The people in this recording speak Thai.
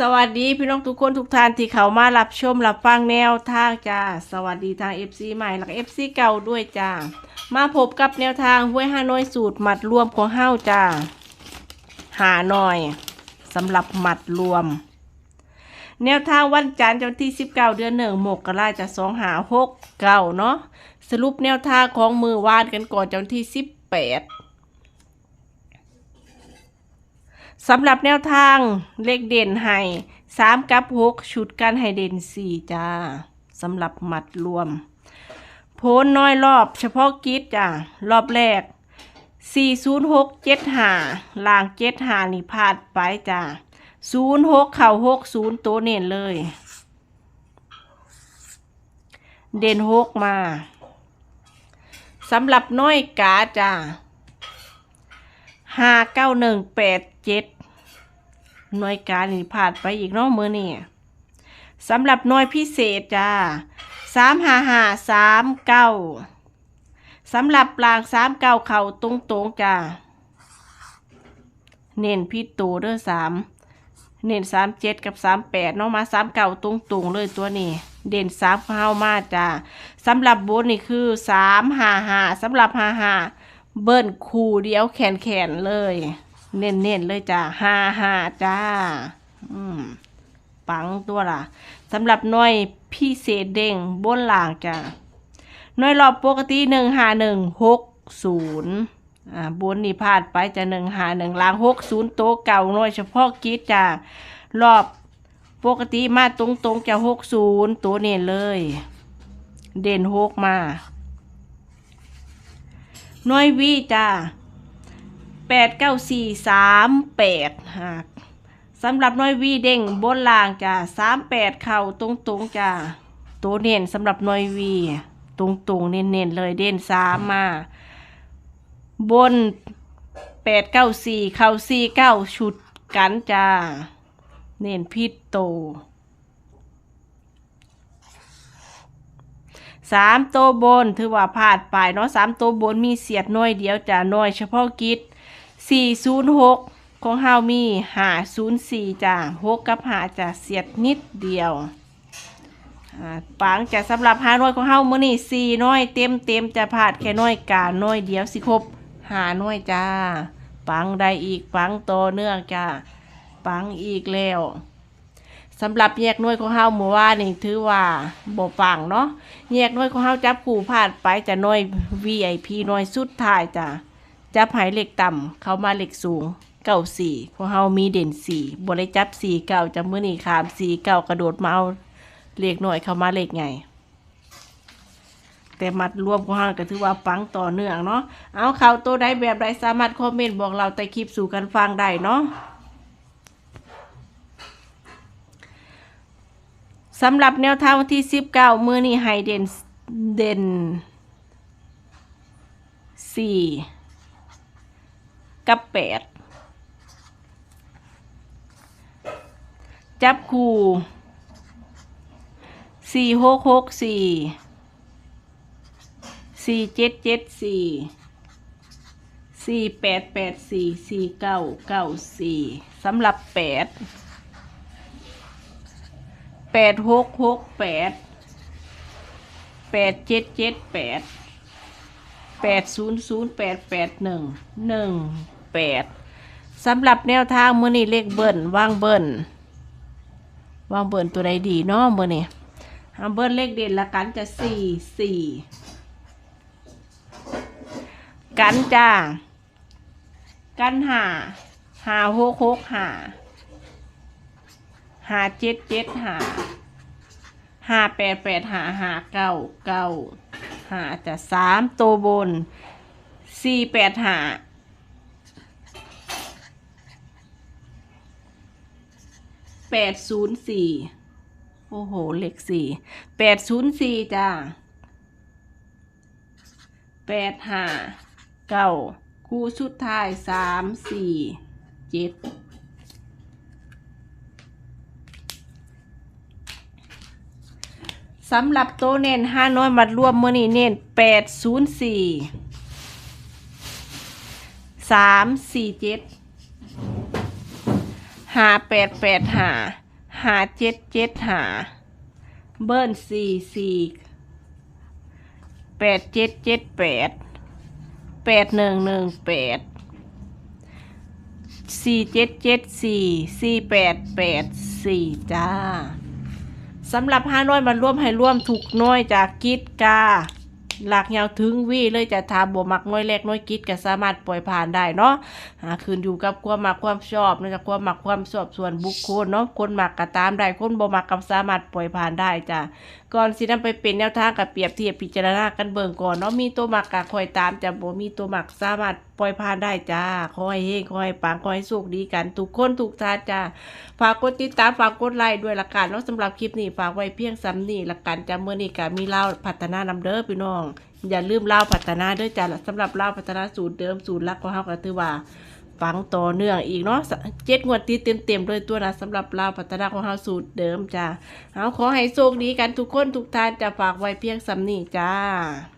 สวัสดีพี่น้องทุกคนทุกท่านที่เขามารับชมรับฟังแนวทางจ้า สวัสดีทาง FC ใหม่และ FC เก่าด้วยจ้า มาพบกับแนวทางห้วยฮานอยสูตรหมัดรวมของเฮ้าจ้า หาหน่อยสำหรับหมัดรวม แนวทางวันจันทร์วันที่ 19 เดือนหนึ่งหมกกราจะสองหาหกเก้าเนาะสรุปแนวทางของมือวานกันก่อนวันที่ 18 สำหรับแนวทางเลขเด่นให้สามกับหกชุดกันให้เด่นสี่จ้าสำหรับหมัดรวม โพนน้อยรอบเฉพาะกิจจ้ารอบแรก406 75ล่าง75นี่พลาดไปจ้า06เข่า60ตัวเน้นเลย เด่น6มาสำหรับน้อยกาจ้า ห้าเก้าหนึ่งแปดเจ็ดหน่วยการนี่ผ่านไปอีกเน้องมือนี่สำหรับหน่วยพิเศษจ้าสามห้าห้าสามเก้าสำหรับปลางสามเก้าเข่าตรงตรงจ้าเน้นพี่ตูเด้อสามเน้นสามเจ็ดกับสามแปดน้องมาสามเก้าตรงตรงเลยตัวนี้ เด่นสามเข้ามาจ้าสำหรับบนนี่คือสามห้าห้าสำหรับห้าห้า เบิ้ลคูเดียวแขนแขนๆเลย เน้นเน้นๆเลยจ้าห้าห้าจ้า อืมปังตัวล่ะสำหรับน่วยพิเศษเด้งบนหลางจ้าน่วยรอบปกติหนึ่งห้าหนึ่งหกศูนย์อ่าบนนี่พลาดไปจะหนึ่งหาหนึ่งลางหกศูนย์โตะเก่าน่วยเฉพาะกิจจ้ารอบปกติมาตรงตรงๆจะหกศูนย์ตัวเน้นเลย เด่นหกมา หน่วยวีจ้าแปดเก้าสี่สามแปดฮะสำหรับน่วยวีเด้งบนล่างจ้าสามแปดเข่าตรงตรงจ้าตัวเน้นสำหรับน่วยวีตรงตรงเน้นเน้นเลยเด่นสามมา บนแปดเก้าสี่เข่าสี่เก้าชุดกันจ้า เน้นพิษโต สามตัวบนถือว่าพลาดไปเนาะสามตัวบนมีเสียดหน่อยเดียวจ้ะหน่อยเฉพาะกิจสี่ศูนย์หกของเฮามีหาศูนย์สี่จ้ะหกกับหาจะเสียดนิดเดียวปังจะสำหรับหาหน่วยของเฮามื้อนี้สี่น้อยเต็มเต็มจะพลาดแค่น้อยกาน้อยเดียวสิครบหาน้อยจ้าปังได้อีกปังโตเนื่องจ้าปังอีกแล้ว สำหรับแยกน่วยของเฮาหมู่อวานี่ถือว่าบ่ปังเนาะแยกน่วยของเฮาจับคู่พลาดไปจะน่วย VIP น่วยสุดท้ายจ้ะจับหายเหล็กต่ำเข้ามาเหล็กสูงเก้าสี่ของเฮามีเด่นสี่บ่ได้จับสี่เก้าจับมื้อนี้ขามสี่เก้ากระโดดมาเอาเหลขหน่วยเข้ามาเหลขไงแต่มัดรวมของเฮาก็ถือว่าปังต่อเนื่องเนาะเอาเข้าตัวใดแบบใดสามารถคอมเมนต์บอกเราใต้คลิปสู่กันฟังได้เนาะ สำหรับแนวทางวันที่ 19 มือนี้ไฮเดนเด่น 4 กับ 8 จับคู่ 4 6 6 4 4 7 7 4 4 8 8 4 4 9 9 4สำหรับ 8 แปดหกหกแปดแปดเจ็ดเจ็ดแปดแปดศูนย์ศูนย์แปดแปดหนึ่งหนึ่งแปดสำหรับแนวทางมือนี้เลขเบิ้ลวางเบิ้ลวางเบิ้ลตัวใดดีเนาะมือนี้เอาเบิ้ลเลขเด่นละกันจะสี่สี่กันจ้ากันหาหาหกหกหา หาเจ็ดเจ็ดหาหาแปดแปดหาหาเก้าเก้าหาจะสามตัวบนสี่แปดหาแปดศูนย์สี่โอ้โหเลขสี่แปดศูนย์สี่จ้าแปดห้าเก้าคู่สุดท้ายสามสี่เจ็ด สำหรับโตวเน้นห้าน้อยมัดรวมมือนี่เน้นแปดศูนย์สี่สามสี่เจ็ดหาแปดแปดหาหาเจ็ดเจ็ดหาเบิ้ลสี่สี่แปดเจ็ดเจ็ดแปดแปดหนึ่งหนึ่งแปดสี่เจ็ดเจ็ดสี่สี่แปดแปดสี่จ้า สำหรับห้าน้อยมาร่วมให้ร่วมถูกน้อยจากกิดกาหลักยาวถึงวีเลยจะทาบวมักน้อยแรกน้อยกิดก็สามารถปล่อยผ่านได้เนาะอ่าคืนอยู่กับความมักความชอบเนอกจากความมักความชอบส่วนบุคคลเนาะคนมักก็ตามได้คนบ่มักก็สามารถปล่อยผ่านได้จ้ะก่อนสินำไปเป็นแนวทางกับเปรียบเทียบพิจารณากันเบิ่งก่อนเนาะมีตัวมักก็คอยตามจะบ่มีตัวมักสามารถปล่อยผ่านได้จ้าขอให้เฮงขอให้ปังขอให้สุขดีกันทุกคนทุกท่านจ้าฝากกดติดตามฝากกดไลค์ด้วยละกันเนาะสำหรับคลิปนี้ฝากไว้เพียงซ้ำนี่ละกันจ้าเมื่อนี้ก็มีเล่าพัฒนานำเด้อพี่น้อง อย่าลืมเล่าพัฒนาด้วยจ้ะสำหรับเล่าพัฒนาสูตรเดิมสูตรลักของเฮาก็ถือว่าฟังต่อเนื่องอีกเนาะเจ็ดงวดติดเต็มๆเลยตัวนะสำหรับเล่าพัฒนาของเฮาสูตรเดิมจ้ะเอาขอให้โชคดีกันทุกคนทุกท่านจะฝากไว้เพียงสำนี้จ้า